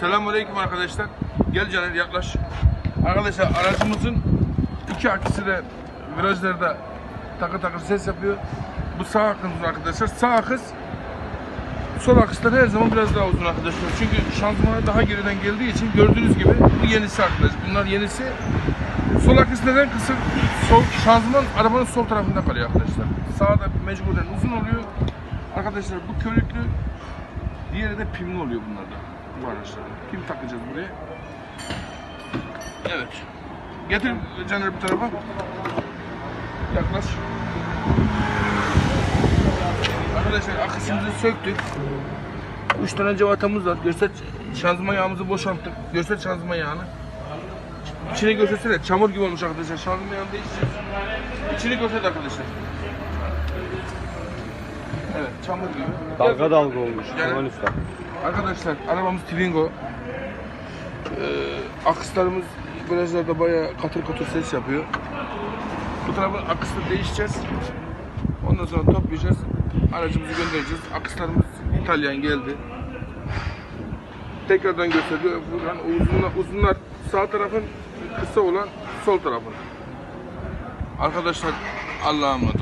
Selamünaleyküm arkadaşlar. Gel Caner yaklaş. Arkadaşlar aracımızın iki akisi de virajlarda takır takır ses yapıyor. Bu sağ akımız arkadaşlar. Sağ akış sol akıstan her zaman biraz daha uzun arkadaşlar. Çünkü şanzımana daha geriden geldiği için gördüğünüz gibi bu yenisi arkadaşlar. Bunlar yenisi. Sol akış neden kısa? Sol, şanzıman arabanın sol tarafında kalıyor arkadaşlar. Sağda mecburen uzun oluyor. Arkadaşlar bu körüklü Diğeri de pimli oluyor bunlarda. Bu araçlarda. Pim takacağız buraya. Evet. Getir Caner bu tarafa. Yaklaş. Arkadaşlar akısımızı söktük. 3 tane cevatamız var. Göster şanzıman yağımızı boşalttık. Göster şanzıman yağını. İçini göstersene. Çamur gibi olmuş arkadaşlar. Şanzıman yağını değiştireceğiz. İçini göster arkadaşlar. Evet, çamur gibi. Dalga dalga olmuş Yani- Kemal Usta. Arkadaşlar arabamız Twingo. Ee, akslarımız virajlarda bayağı katır katır ses yapıyor. Bu tarafın akısını değişeceğiz. Ondan sonra toplayacağız. Aracımızı göndereceğiz. Akslarımız İtalyan geldi. Tekrardan gösteriyor. Buradan uzunlar, uzunlar sağ tarafın kısa olan sol tarafın. Arkadaşlar Allah'a emanet.